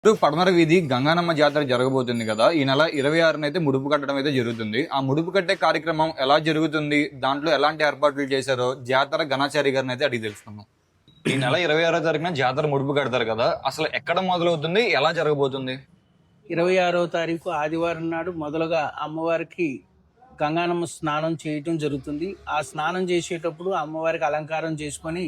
ఇప్పుడు పడమర వీధి గంగానమ్మ జాతర జరగబోతుంది కదా. ఈ నెల ఇరవై ఆరున అయితే ముడుపు కట్టడం అయితే జరుగుతుంది. ఆ ముడుపు కట్టే కార్యక్రమం ఎలా జరుగుతుంది? దాంట్లో ఎలాంటి ఏర్పాట్లు చేశారో జాతర ఘనాచారి గారిని అయితే అడిగి తెలుసుకున్నాం ఈ నెల ఇరవై ఆరో తారీఖున జాతర ముడుపు కడతారు కదా. అసలు ఎక్కడ మొదలవుతుంది? ఎలా జరగబోతుంది? ఇరవై ఆరో తారీఖు ఆదివారం నాడు మొదలుగా అమ్మవారికి గంగానమ్మ స్నానం చేయటం జరుగుతుంది. ఆ స్నానం చేసేటప్పుడు అమ్మవారికి అలంకారం చేసుకొని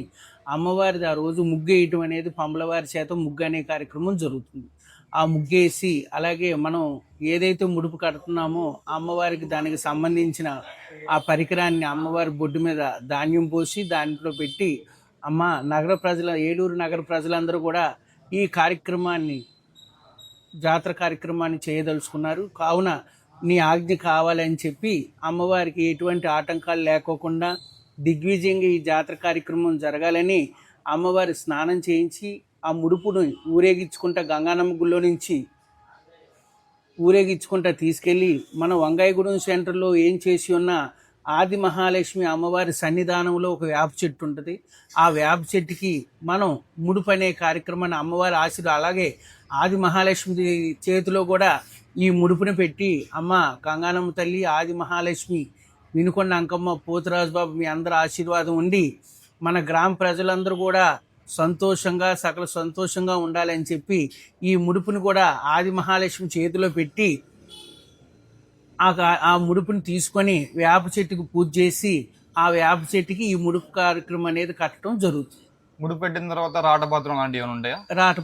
అమ్మవారిది ఆ రోజు ముగ్గు వేయటం అనేది పంబలవారి చేత ముగ్గు అనే కార్యక్రమం జరుగుతుంది. ఆ ముగ్గేసి అలాగే మనం ఏదైతే ముడుపు కడుతున్నామో అమ్మవారికి దానికి సంబంధించిన ఆ పరికరాన్ని అమ్మవారి బొడ్డు మీద ధాన్యం పోసి దాంట్లో పెట్టి అమ్మ నగర ప్రజల ఏలూరు నగర ప్రజలందరూ కూడా ఈ కార్యక్రమాన్ని జాతర కార్యక్రమాన్ని చేయదలుచుకున్నారు. కావున నీ ఆజ్ఞ కావాలని చెప్పి అమ్మవారికి ఎటువంటి ఆటంకాలు లేకోకుండా దిగ్విజయంగా ఈ జాతర కార్యక్రమం జరగాలని అమ్మవారి స్నానం చేయించి ఆ ముడుపును ఊరేగించుకుంటా గంగానమ్మ గుళ్ళో నుంచి ఊరేగించుకుంటా తీసుకెళ్ళి మన వంగాయగూడెం సెంటర్లో ఏం చేసి ఉన్న ఆది మహాలక్ష్మి అమ్మవారి సన్నిధానంలో ఒక వేప చెట్టు ఉంటుంది. ఆ వేప చెట్టుకి మనం ముడుపు అనే కార్యక్రమాన్ని అమ్మవారి ఆశీర్వాదం అలాగే ఆది మహాలక్ష్మి చేతిలో కూడా ఈ ముడుపుని పెట్టి అమ్మ గంగానమ్మ తల్లి ఆది మహాలక్ష్మి వినుకొండ అంకమ్మ పోతురాజు బాబు మీ అందరి ఆశీర్వాదం ఉండి మన గ్రామ ప్రజలందరూ కూడా సంతోషంగా సకల సంతోషంగా ఉండాలని చెప్పి ఈ ముడుపుని కూడా ఆది మహాలక్ష్మి చేతిలో పెట్టి ఆ ముడుపుని తీసుకొని వేప చెట్టుకు పూజ చేసి ఆ వేప చెట్టుకి ఈ ముడుపు కార్యక్రమం అనేది కట్టడం జరుగుతుంది. ముడుపు పెట్టిన తర్వాత రాటపాత్రం లాంటివి ఏమైనా ఉంటాయా? రాట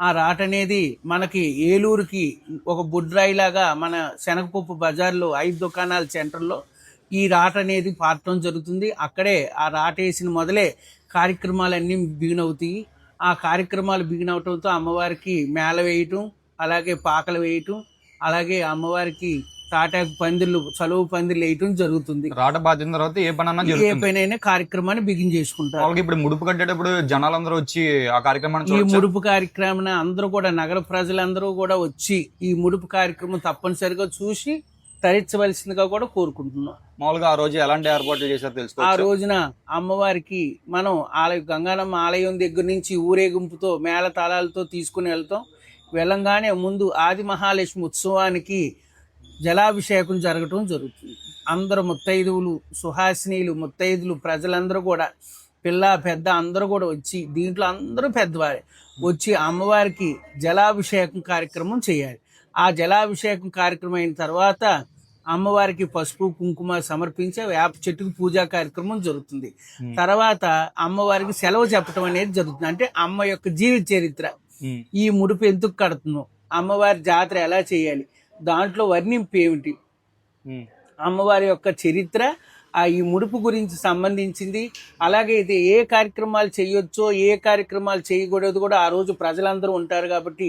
ఆ రాట అనేది మనకి ఏలూరుకి ఒక బుడ్రాయి లాగా మన శనగపప్పు బజార్లో ఐదు దుకాణాల సెంటర్లో ఈ రాట అనేది పాడటం జరుగుతుంది. అక్కడే ఆ రాట వేసిన మొదలే కార్యక్రమాలన్నీ బిగిన్ అవుతాయి ఆ కార్యక్రమాలు బిగిన్ అవటంతో అమ్మవారికి మేళ వేయటం అలాగే పాకలు వేయటం అలాగే అమ్మవారికి తాటాకు పందిర్లు చలువు పందిర్లు వేయటం జరుగుతుంది. రాట బాధిన తర్వాత ఏ పని ఏ పైన కార్యక్రమాన్ని బిగిన్ చేసుకుంటారు. వాళ్ళకి ఇప్పుడు ముడుపు కట్టేటప్పుడు జనాలందరూ వచ్చి ఆ కార్యక్రమాన్ని ఈ? ముడుపు కార్యక్రమం అందరూ కూడా నగర ప్రజలందరూ కూడా వచ్చి ఈ ముడుపు కార్యక్రమం తప్పనిసరిగా చూసి తరించవలసిందిగా కూడా కోరుకుంటున్నాం. మామూలుగా ఆ రోజు ఎలాంటి ఏర్పాట్లు చేశారో ఆ తెలుసుకోవచ్చు రోజున అమ్మవారికి మనం ఆలయ గంగానమ్మ ఆలయం దగ్గర నుంచి ఊరేగింపుతో మేళ తాళాలతో తీసుకుని వెళ్తాం. వెళ్ళంగానే ముందు ఆది మహాలక్ష్మి ఉత్సవానికి జలాభిషేకం జరగటం జరుగుతుంది. అందరూ ముత్తైదువులు సుహాసినీలు ముత్తైదులు ప్రజలందరూ కూడా పిల్ల పెద్ద అందరూ కూడా వచ్చి దీంట్లో అందరూ పెద్దవారే వచ్చి అమ్మవారికి జలాభిషేకం కార్యక్రమం చేయాలి. ఆ జలాభిషేకం కార్యక్రమం అయిన తర్వాత అమ్మవారికి పసుపు కుంకుమ సమర్పించే వేప చెట్టుకు పూజా కార్యక్రమం జరుగుతుంది. తర్వాత అమ్మవారికి సెలవు చెప్పడం అనేది జరుగుతుంది. అంటే అమ్మ యొక్క జీవిత చరిత్ర. ఈ ముడుపు ఎందుకు కడుతున్నాం అమ్మవారి జాతర ఎలా చేయాలి దాంట్లో వర్ణింపు ఏమిటి. అమ్మవారి యొక్క చరిత్ర ఆ ఈ ముడుపు గురించి సంబంధించింది అలాగే ఇది ఏ కార్యక్రమాలు చేయొచ్చో ఏ కార్యక్రమాలు చేయకూడదు కూడా ఆ రోజు ప్రజలందరూ ఉంటారు కాబట్టి.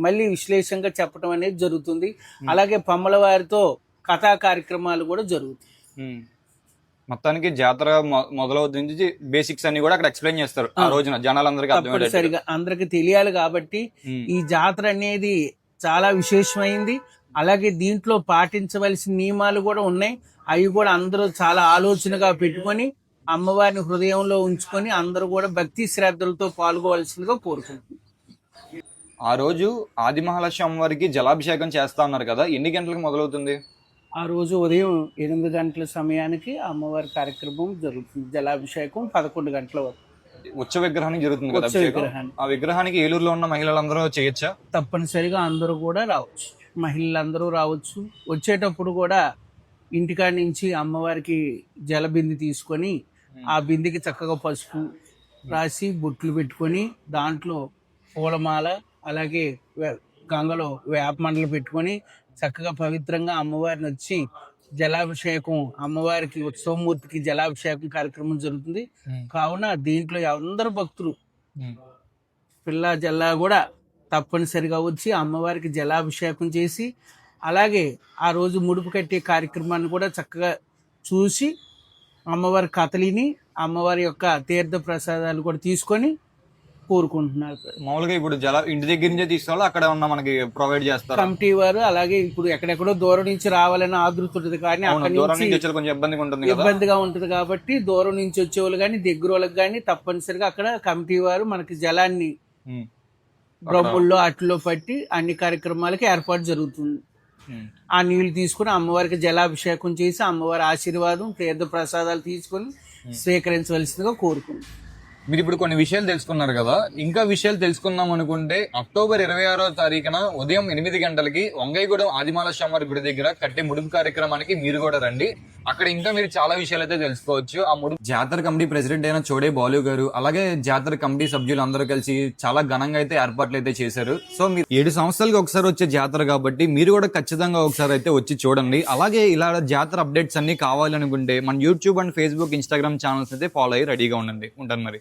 మళ్ళీ విశ్లేషంగా చెప్పడం అనేది జరుగుతుంది. అలాగే పమ్మల వారితో కథా కార్యక్రమాలు కూడా జరుగుతాయి. మొత్తానికి జాతర మొదలవుతుంది. బేసిక్స్ అన్ని కూడా అక్కడ ఎక్స్ప్లెయిన్ చేస్తారు ఆ రోజున. జనాలందరికీ తప్పనిసరిగా. అందరికి తెలియాలి కాబట్టి. ఈ జాతర అనేది చాలా విశేషమైంది. అలాగే దీంట్లో పాటించవలసిన నియమాలు కూడా ఉన్నాయి. అవి కూడా అందరూ చాలా ఆలోచనగా పెట్టుకొని అమ్మవారిని హృదయంలో ఉంచుకొని అందరూ కూడా భక్తి శ్రద్ధలతో పాల్గొవలసిందిగా కోరుకుంటున్నాం. ఆ రోజు ఆది మహాలక్ష్మి అమ్మవారికి జలాభిషేకం చేస్తా ఉన్నారు కదా. ఎన్ని గంటలకు మొదలవుతుంది? ఆ రోజు ఉదయం ఎనిమిది గంటల సమయానికి అమ్మవారి కార్యక్రమం జరుగుతుంది. జలాభిషేకం పదకొండు గంటల వరకు. ఉత్సవ విగ్రహానికి జరుగుతుంది కదా అభిషేకం? ఆ విగ్రహానికి ఏలూరులో ఉన్న మహిళలందరూ చేయొచ్చా తప్పనిసరిగా అందరూ కూడా రావచ్చు. మహిళలందరూ రావచ్చు. వచ్చేటప్పుడు కూడా ఇంటికాడ నుంచి అమ్మవారికి జల బింది తీసుకొని ఆ బిందికి చక్కగా పసుపు రాసి బొట్లు పెట్టుకొని దాంట్లో పూలమాల అలాగే గంగలో వేప మండలు పెట్టుకొని చక్కగా పవిత్రంగా అమ్మవారిని వచ్చి జలాభిషేకం అమ్మవారికి ఉత్సవమూర్తికి జలాభిషేకం కార్యక్రమం జరుగుతుంది. కావున దీంట్లో అందరు భక్తులు పిల్ల జల్లా కూడా తప్పనిసరిగా వచ్చి అమ్మవారికి జలాభిషేకం చేసి అలాగే ఆ రోజు ముడుపు కట్టే కార్యక్రమాన్ని కూడా చక్కగా చూసి అమ్మవారి కథలిని అమ్మవారి యొక్క తీర్థ ప్రసాదాలు కూడా తీసుకొని కోరుకుంటున్నారు. మామూలుగా ఇప్పుడు జల ఇంటి దగ్గర నుంచే తీసుకోవాలి? అక్కడ ఉన్న మనకి ప్రొవైడ్ చేస్తారు? కమిటీ వారు అలాగే ఇప్పుడు ఎక్కడెక్కడో దూరం నుంచి రావాలని ఆదృత ఉంటుంది కానీ కొంచెం ఇబ్బందిగా ఉంటుంది ఇబ్బందిగా ఉంటుంది కాబట్టి దూరం నుంచి వచ్చే వాళ్ళు కానీ దగ్గర వాళ్ళకి కానీ తప్పనిసరిగా అక్కడ కమిటీ వారు మనకి జలాన్ని. బ్రహ్ముల్లో అట్లో పట్టి అన్ని కార్యక్రమాలకి ఏర్పాటు జరుగుతుంది. ఆ నీళ్ళు తీసుకుని అమ్మవారికి జలాభిషేకం చేసి అమ్మవారి ఆశీర్వాదం తీర్థ ప్రసాదాలు తీసుకొని స్వీకరించవలసిందిగా కోరుకుంటున్నాం. మీరు ఇప్పుడు కొన్ని విషయాలు తెలుసుకున్నారు కదా ఇంకా విషయాలు తెలుసుకుందాం అనుకుంటే అక్టోబర్ ఇరవై ఆరో తారీఖున ఉదయం ఎనిమిది గంటలకి వంగైగూడెం ఆదిమాల స్వామి గుడి దగ్గర కట్టే ముడుపు కార్యక్రమానికి మీరు కూడా రండి. అక్కడ ఇంకా మీరు చాలా విషయాలు అయితే తెలుసుకోవచ్చు. ఆ ముడుపు జాతర కమిటీ ప్రెసిడెంట్ అయిన చోడే బాలు గారు అలాగే జాతర కమిటీ సభ్యులు అందరూ కలిసి చాలా ఘనంగా అయితే ఏర్పాట్లు అయితే చేశారు. సో మీరు ఏడు సంవత్సరాలకి ఒకసారి వచ్చే జాతర కాబట్టి మీరు కూడా ఖచ్చితంగా ఒకసారి అయితే వచ్చి చూడండి. అలాగే ఇలా జాతర అప్డేట్స్ అన్ని కావాలనుకుంటే మన YouTube and Facebook Instagram channels అయితే ఫాలో అయ్యి రెడీగా ఉండండి. ఉంటాను మరి.